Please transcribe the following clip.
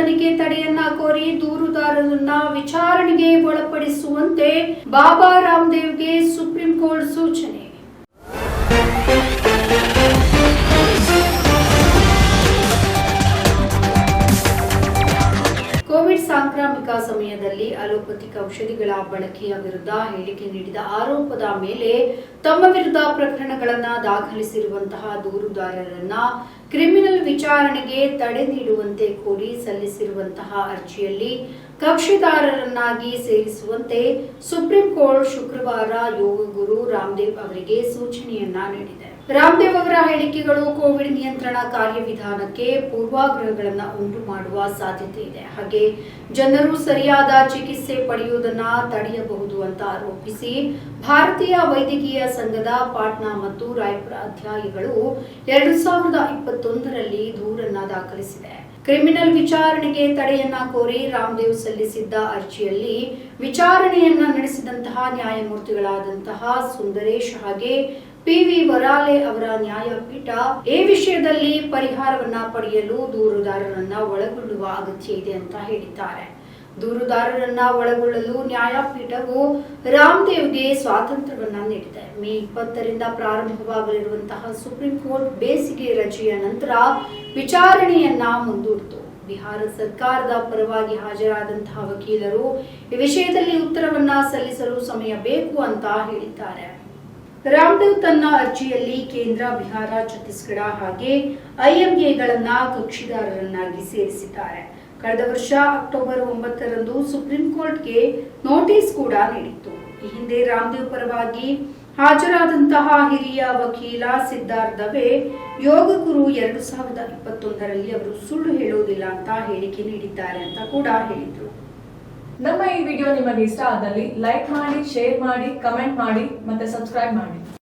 ತನಿಖೆ ತಡೆಯನ್ನ ಕೋರಿ ದೂರುದಾರರನ್ನ ವಿಚಾರಣೆಗೆ ಒಳಪಡಿಸುವಂತೆ ಬಾಬಾ ರಾಮದೇವ್ಗೆ ಸುಪ್ರೀಂ ಕೋರ್ಟ್ ಸೂಚನೆ. ಸಾಂಕ್ರಾಮಿಕ ಸಮಯದಲ್ಲಿ ಅಲೋಪತಿಕ್ ಔಷಧಿಗಳ ಬಳಕೆಯ ವಿರುದ್ಧ ಹೇಳಿಕೆ ನೀಡಿದ ಆರೋಪದ ಮೇಲೆ ತಮ್ಮ ವಿರುದ್ಧ ಪ್ರಕರಣಗಳನ್ನ ದಾಖಲಿಸಿರುವಂತಹ ದೂರುದಾರರನ್ನ ಕ್ರಿಮಿನಲ್ ವಿಚಾರಣೆಗೆ ತಡೆ ನೀಡುವಂತೆ ಕೋರಿ ಸಲ್ಲಿಸಿರುವಂತಹ ಅರ್ಜಿಯಲ್ಲಿ ಕಕ್ಷಿದಾರರನ್ನಾಗಿ ಸೇರಿಸುವಂತೆ ಸುಪ್ರೀಂ ಕೋರ್ಟ್ ಶುಕ್ರವಾರ ಯೋಗ ಗುರು ರಾಮದೇವ್ ಅವರಿಗೆ ಸೂಚನೆಯನ್ನ ನೀಡಿದೆ. ರಾಮದೇವ್ ಅವರ ಹೇಳಿಕೆಗಳು ಕೋವಿಡ್ ನಿಯಂತ್ರಣ ಕಾರ್ಯವಿಧಾನಕ್ಕೆ ಪೂರ್ವಾಗ್ರಹಗಳನ್ನು ಉಂಟು ಮಾಡುವ ಸಾಧ್ಯತೆ ಇದೆ. ಹಾಗೆ ಜನರು ಸರಿಯಾದ ಚಿಕಿತ್ಸೆ ಪಡೆಯುವುದನ್ನ ತಡೆಯಬಹುದು ಅಂತ ಆರೋಪಿಸಿ ಭಾರತೀಯ ವೈದ್ಯಕೀಯ ಸಂಘದ ಪಾಟ್ನಾ ಮತ್ತು ರಾಯ್ಪುರ ಅಧ್ಯಾಯಗಳು ಎರಡು ಸಾವಿರದ ಇಪ್ಪತ್ತೊಂದರಲ್ಲಿ ದೂರನ್ನು ದಾಖಲಿಸಿದೆ. ಕ್ರಿಮಿನಲ್ ವಿಚಾರಣೆಗೆ ತಡೆಯನ್ನ ಕೋರಿ ರಾಮದೇವ್ ಸಲ್ಲಿಸಿದ್ದ ಅರ್ಜಿಯಲ್ಲಿ ವಿಚಾರಣೆಯನ್ನ ನಡೆಸಿದಂತಹ ನ್ಯಾಯಮೂರ್ತಿಗಳಾದಂತಹ ಸುಂದರೇಶ್ ಹಾಗೆ ಪಿವಿ ವರಾಲೆ ಅವರ ನ್ಯಾಯಪೀಠ ಈ ವಿಷಯದಲ್ಲಿ ಪರಿಹಾರವನ್ನ ಪಡೆಯಲು ದೂರುದಾರರನ್ನ ಒಳಗೊಳ್ಳುವ ಅಗತ್ಯ ಇದೆ ಅಂತ ಹೇಳಿದ್ದಾರೆ. ದೂರುದಾರರನ್ನ ಒಳಗೊಳ್ಳಲು ನ್ಯಾಯಪೀಠವು ರಾಮದೇವ್ಗೆ ಸ್ವಾತಂತ್ರ್ಯವನ್ನ ನೀಡಿದೆ. ಮೇ ಇಪ್ಪತ್ತರಿಂದ ಪ್ರಾರಂಭವಾಗಲಿರುವಂತಹ ಸುಪ್ರೀಂ ಕೋರ್ಟ್ ಬೇಸಿಗೆ ರಜೆಯ ನಂತರ ವಿಚಾರಣೆಯನ್ನ ಮುಂದೂಡಿತು. ಬಿಹಾರ ಸರ್ಕಾರದ ಪರವಾಗಿ ಹಾಜರಾದಂತಹ ವಕೀಲರು ಈ ವಿಷಯದಲ್ಲಿ ಉತ್ತರವನ್ನ ಸಲ್ಲಿಸಲು ಸಮಯ ಬೇಕು ಅಂತ ಹೇಳಿದ್ದಾರೆ. ರಾಮದೇವ್ ತನ್ನ ಅರ್ಜಿಯಲ್ಲಿ ಕೇಂದ್ರ, ಬಿಹಾರ, ಛತ್ತೀಸ್ಗಢ ಹಾಗೆ ಐಎಂಎಗಳನ್ನ ಕಕ್ಷಿದಾರರನ್ನಾಗಿ ಸೇರಿಸಿದ್ದಾರೆ. ಕಳೆದ ವರ್ಷ ಅಕ್ಟೋಬರ್ ಒಂಬತ್ತರಂದು ಸುಪ್ರೀಂ ಕೋರ್ಟ್ಗೆ ನೋಟಿಸ್ ಕೂಡ ನೀಡಿತ್ತು. ಈ ಹಿಂದೆ ರಾಮದೇವ್ ಪರವಾಗಿ ಹಾಜರಾದಂತಹ ಹಿರಿಯ ವಕೀಲ ಸಿದ್ಧಾರ್ಥ ದವೆ ಯೋಗ ಗುರು ಎರಡು ಸಾವಿರದ ಇಪ್ಪತ್ತೊಂದರಲ್ಲಿ ಅವರು ಸುಳ್ಳು ಹೇಳುವುದಿಲ್ಲ ಅಂತ ಹೇಳಿಕೆ ನೀಡಿದ್ದಾರೆ ಅಂತ ಕೂಡ ಹೇಳಿದ್ರು. ನಮ್ಮ ಈ ವಿಡಿಯೋ ನಿಮಗೆ ಇಷ್ಟ ಆದಲ್ಲಿ ಲೈಕ್ ಮಾಡಿ, ಶೇರ್ ಮಾಡಿ, ಕಮೆಂಟ್ ಮಾಡಿ ಮತ್ತೆ ಸಬ್ಸ್ಕ್ರೈಬ್ ಮಾಡಿ.